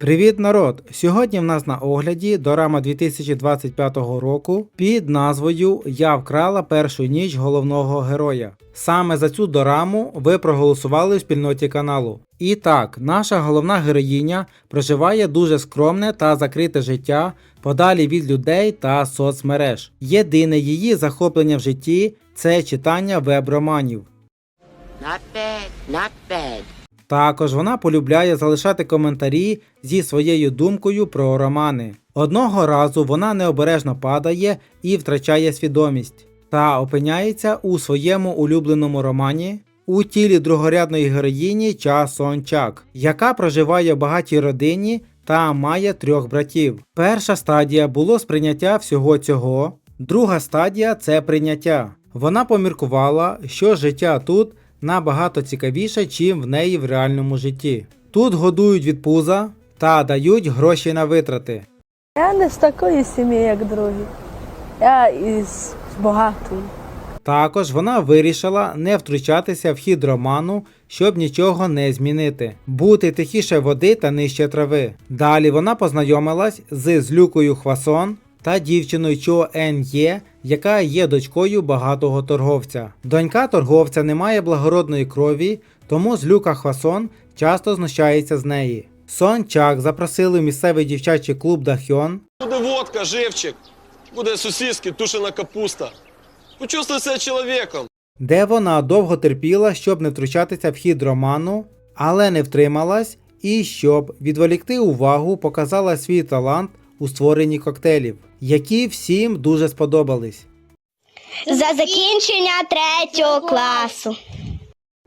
Привіт, народ! Сьогодні в нас на огляді дорама 2025 року під назвою Я вкрала першу ніч головного героя. Саме за цю дораму ви проголосували в спільноті каналу. І так, наша головна героїня проживає дуже скромне та закрите життя подалі від людей та соцмереж. Єдине її захоплення в житті це читання веб-романів. Not bad, not bad. Також вона полюбляє залишати коментарі зі своєю думкою про романи. Одного разу вона необережно падає і втрачає свідомість, та опиняється у своєму улюбленому романі у тілі другорядної героїні Ча Сон Чак, яка проживає в багатій родині та має трьох братів. Перша стадія було сприйняття всього цього, друга стадія це прийняття. Вона поміркувала, що життя тут набагато цікавіше, чим в неї в реальному житті. Тут годують від пуза та дають гроші на витрати. Я не з такої сім'ї, як другі. Я із багатої. Також вона вирішила не втручатися в хід роману, щоб нічого не змінити, бути тихіше води та нижче трави. Далі вона познайомилась з Злюкою Хвасон та дівчиною Чо Ен Є, яка є дочкою багатого торговця. Донька торговця не має благородної крові, тому Злюка Хвасон часто знущається з неї. Сон Чак запросили в місцевий дівчачий клуб Дахьон, Буде водка, живчик, буде сосиски, тушена капуста. Почувствуй себе чоловіком. де вона довго терпіла, щоб не втручатися в хід роману, але не втрималась, і щоб відволікти увагу, показала свій талант у створенні коктейлів, які всім дуже сподобались. За закінчення третього класу.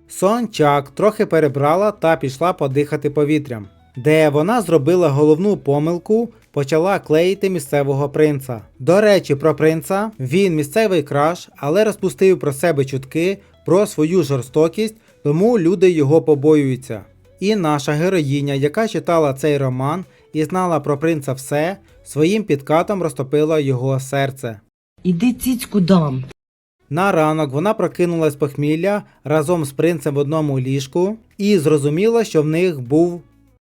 Сон Чак трохи перебрала та пішла подихати повітрям, де вона зробила головну помилку, почала клеїти місцевого принца. До речі, про принца він місцевий краш, але розпустив про себе чутки про свою жорстокість, тому люди його побоюються. І наша героїня, яка читала цей роман і знала про принца все, своїм підкатом розтопила його серце. Іди цицьку дам. На ранок вона прокинулась похмілля разом з принцем в одному ліжку і зрозуміла, що в них був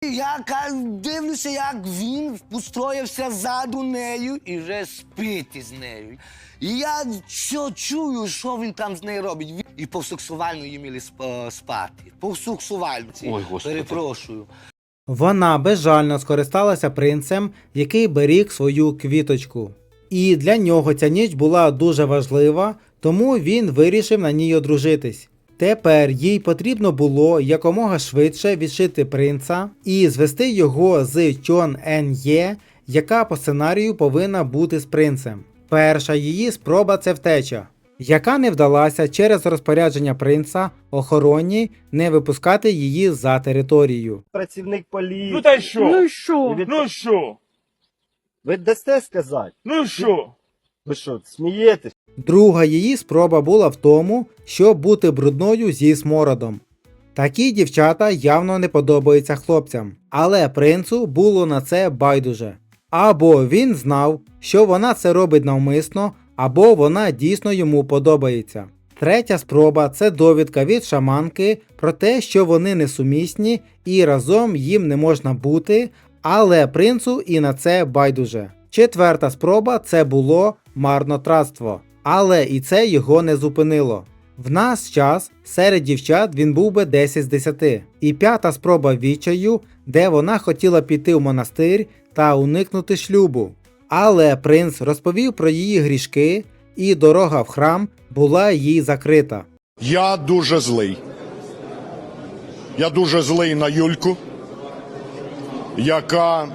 Я ка- дивлюся, як він устроївся ззаду нею і вже спить із нею. І я що чую, що він там з нею робить. І повсексуально їм мали сп- спати. Повсексуально. Перепрошую. Вона безжально скористалася принцем, який беріг свою квіточку. І для нього ця ніч була дуже важлива, тому він вирішив на ній одружитись. Тепер їй потрібно було якомога швидше відшити принца і звести його з Чон Ен Є, яка по сценарію повинна бути з принцем. Перша її спроба це втеча, яка не вдалася через розпорядження принца охороні не випускати її за територію. працівник поліції. Ну та й що? Ну і що? Від- Ну що? Ви дасте сказати? Ну що? Ви що, смієтесь? Друга її спроба була в тому, щоб бути брудною зі смородом. Такі дівчата явно не подобаються хлопцям, але принцу було на це байдуже. Або він знав, що вона це робить навмисно, або вона дійсно йому подобається. Третя спроба це довідка від шаманки про те, що вони несумісні і разом їм не можна бути, але принцу і на це байдуже. Четверта спроба це було марнотратство, але і це його не зупинило. В нас час серед дівчат він був би 10 з 10. І п'ята спроба відчаю, де вона хотіла піти в монастир та уникнути шлюбу. Але принц розповів про її грішки, і дорога в храм була їй закрита. Я дуже злий. Я дуже злий на Юльку, яка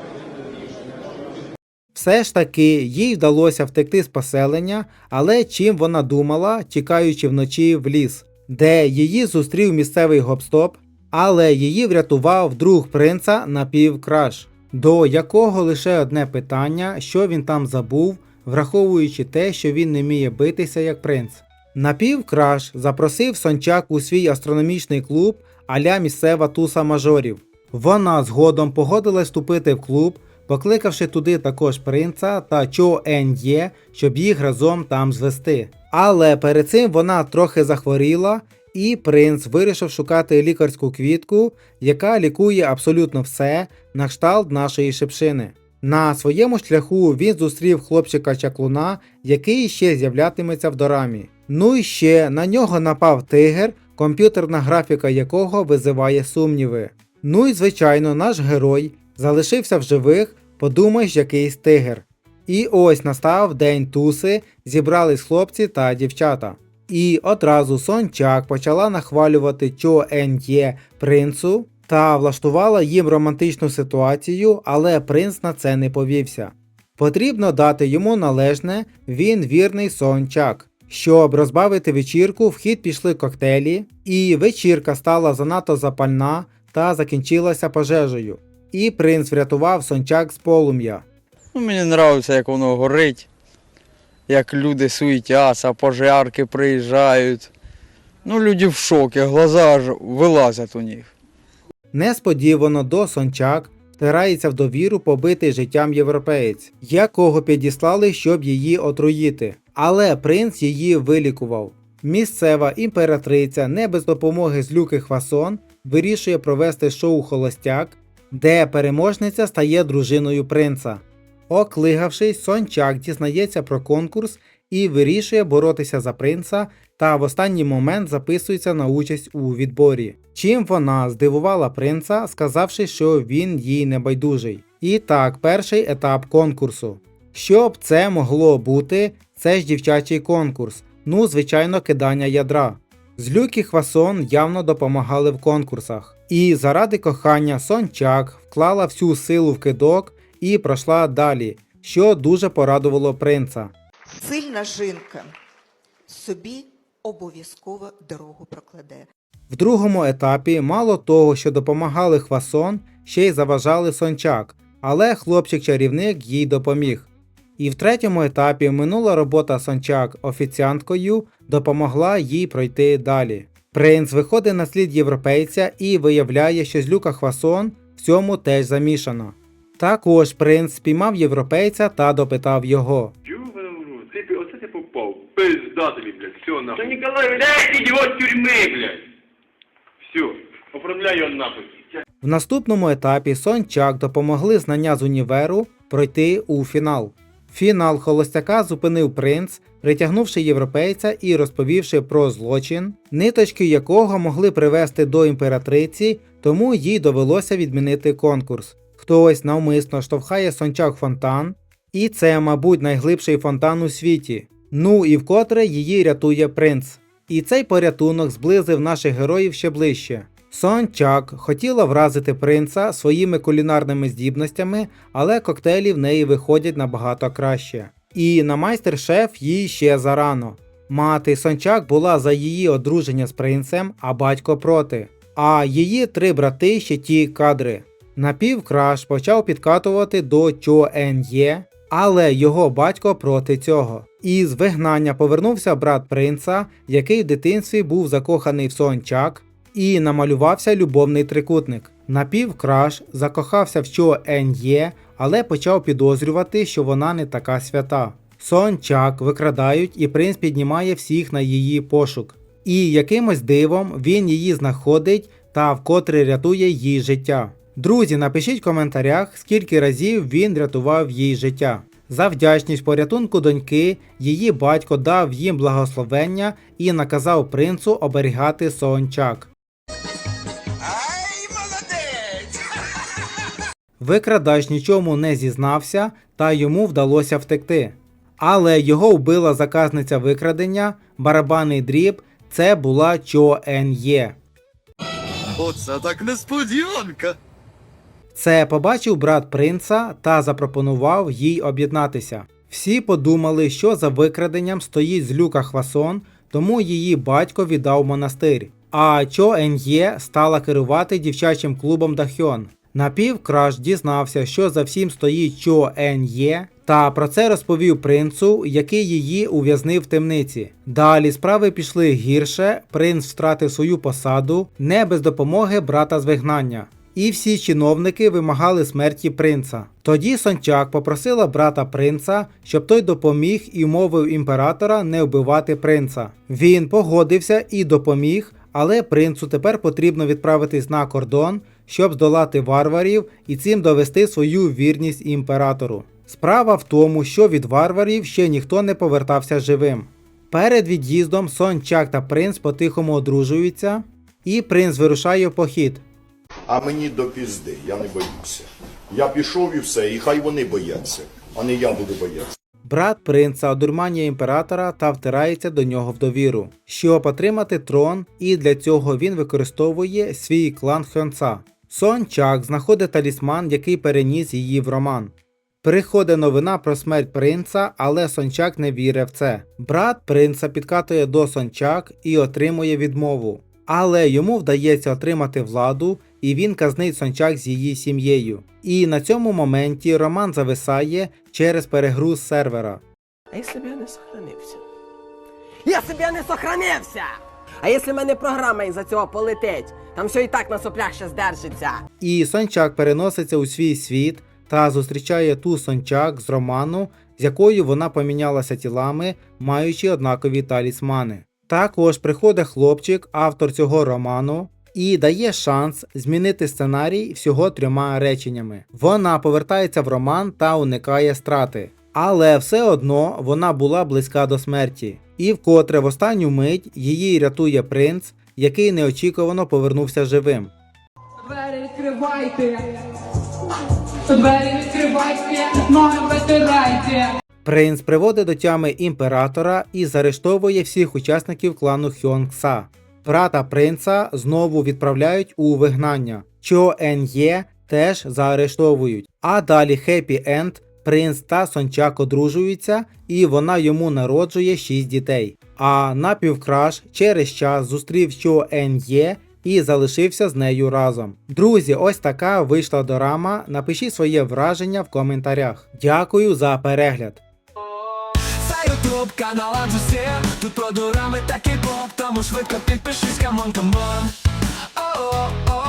Все ж таки їй вдалося втекти з поселення, але чим вона думала, тікаючи вночі в ліс, де її зустрів місцевий гопстоп, але її врятував друг принца напівкраш, до якого лише одне питання, що він там забув, враховуючи те, що він не вміє битися як принц. Напівкраш запросив Сончак у свій астрономічний клуб аля місцева туса мажорів. Вона згодом погодилась вступити в клуб, покликавши туди також принца та Чо Ен Є, щоб їх разом там звести. Але перед цим вона трохи захворіла І принц вирішив шукати лікарську квітку, яка лікує абсолютно все на кшталт нашої шипшини. На своєму шляху він зустрів хлопчика чаклуна, який ще з'являтиметься в дорамі. Ну і ще на нього напав тигр, комп'ютерна графіка якого визиває сумніви. Ну і звичайно, наш герой залишився в живих, подумаєш, якийсь тигр. І ось настав день туси, зібрались хлопці та дівчата. І одразу Сончак почала нахвалювати Чо Ен'є принцу та влаштувала їм романтичну ситуацію, але принц на це не повівся. Потрібно дати йому належне, він вірний Сончак. Щоб розбавити вечірку, в хід пішли коктейлі, і вечірка стала занадто запальна та закінчилася пожежею. І принц врятував Сончак з полум'я. Ну, мені подобається, як воно горить, як люди суетяться, пожарки приїжджають. Ну, люди в шокі, глаза аж вилазять у них. Несподівано до Сончак втирається в довіру побитий життям європеєць, якого підіслали, щоб її отруїти. Але принц її вилікував. Місцева імператриця не без допомоги злюки Хвасон вирішує провести шоу Холостяк, де переможниця стає дружиною принца. Оклигавшись, Сончак дізнається про конкурс і вирішує боротися за принца та в останній момент записується на участь у відборі. Чим вона здивувала принца, сказавши, що він їй не байдужий. І так, перший етап конкурсу. Що б це могло бути, це ж дівчачий конкурс, ну, звичайно, кидання ядра. Злюк і Хвасон явно допомагали в конкурсах. І заради кохання Сончак вклала всю силу в кидок і пройшла далі, що дуже порадувало принца. Сильна жінка собі обов'язково дорогу прокладе. В другому етапі мало того, що допомагали Хвасон, ще й заважали Сончак, але хлопчик-чарівник їй допоміг. І в третьому етапі минула робота Сончак офіціанткою допомогла їй пройти далі. Принц виходить на слід європейця і виявляє, що злюка Хвасон в цьому теж замішана. Також принц спіймав європейця та допитав його. Оце ти попав. Пизда тобі, блядь, все нахуй. Та Ніколай, блядь, іди тюрми, блядь. Все, оформляй його нахуй. В наступному етапі Сончак допомогли знання з універу пройти у фінал. Фінал холостяка зупинив принц, притягнувши європейця і розповівши про злочин, ниточки якого могли привести до імператриці, тому їй довелося відмінити конкурс. Хтось навмисно штовхає Сончак фонтан, і це, мабуть, найглибший фонтан у світі. Ну і вкотре її рятує принц. І цей порятунок зблизив наших героїв ще ближче. Сон Чак хотіла вразити принца своїми кулінарними здібностями, але коктейлі в неї виходять набагато краще. І на майстер-шеф їй ще зарано. Мати Сончак була за її одруження з принцем, а батько проти. А її три брати ще ті кадри. Напівкраш почав підкатувати до Чо Ен Є, але його батько проти цього. Із вигнання повернувся брат принца, який в дитинстві був закоханий в Сончак, і намалювався любовний трикутник. Напівкраш закохався в Чо Ен Є, але почав підозрювати, що вона не така свята. Сончак викрадають, і принц піднімає всіх на її пошук. І якимось дивом він її знаходить та вкотре рятує їй життя. Друзі, напишіть в коментарях, скільки разів він рятував їй життя. За вдячність порятунку доньки, її батько дав їм благословення і наказав принцу оберігати Сончак. Викрадач нічому не зізнався, та йому вдалося втекти. Але його вбила заказниця викрадення, барабанний дріб, це була Чо Ен Є. Оце так несподіванка. Це побачив брат принца та запропонував їй об'єднатися. Всі подумали, що за викраденням стоїть злюка Хвасон, тому її батько віддав монастир. А Чо Ен'є стала керувати дівчачим клубом Дахьон. Напівкраш дізнався, що за всім стоїть Чо Ен'є, та про це розповів принцу, який її ув'язнив в темниці. Далі справи пішли гірше, принц втратив свою посаду не без допомоги брата з вигнання. І всі чиновники вимагали смерті принца. Тоді Сончак попросила брата принца, щоб той допоміг і мовив імператора не вбивати принца. Він погодився і допоміг, Але принцу тепер потрібно відправитись на кордон, щоб здолати варварів і цим довести свою вірність імператору. Справа в тому, що від варварів ще ніхто не повертався живим. Перед від'їздом Сон Чак та принц потихому одружуються, і принц вирушає в похід. А мені до пізди, я не боюся. Я пішов і все, і хай вони бояться, а не я буду боятися. Брат принца одурманює імператора та втирається до нього в довіру, щоб отримати трон, і для цього він використовує свій клан Хьонца. Сон Чак знаходить талісман, який переніс її в роман. Приходить новина про смерть принца, але Сончак не вірить в це. Брат принца підкатує до Сончак і отримує відмову. Але йому вдається отримати владу, і він казнить Сончак з її сім'єю. І на цьому моменті роман зависає через перегруз сервера. А якщо б я не сохранився? Якщо б я не сохранився! А якщо в мене програма із-за цього полетить? Там все і так на соплях ще здержиться. І Сончак переноситься у свій світ та зустрічає ту Сончак з роману, з якою вона помінялася тілами, маючи однакові талісмани. Також приходить хлопчик, автор цього роману, і дає шанс змінити сценарій всього трьома реченнями. Вона повертається в роман та уникає страти. Але все одно вона була близька до смерті. І вкотре в останню мить її рятує принц, який неочікувано повернувся живим. Двері відкривайте! Двері відкривайте, ноги витирайте! Принц приводить до тями імператора і заарештовує всіх учасників клану Хьонгса. Брата принца знову відправляють у вигнання. Чо Ен'є теж заарештовують. А далі хеппі енд, принц та Сончак одружуються, і вона йому народжує 6 дітей. А напівкраш через час зустрів Чо Ен'є і залишився з нею разом. Друзі, ось така вийшла дорама. Напишіть своє враження в коментарях. Дякую за перегляд. Ютуб канал Аджусі Тут про дурами такий поп Тому швидко підпишись, камон, камон. О-о-о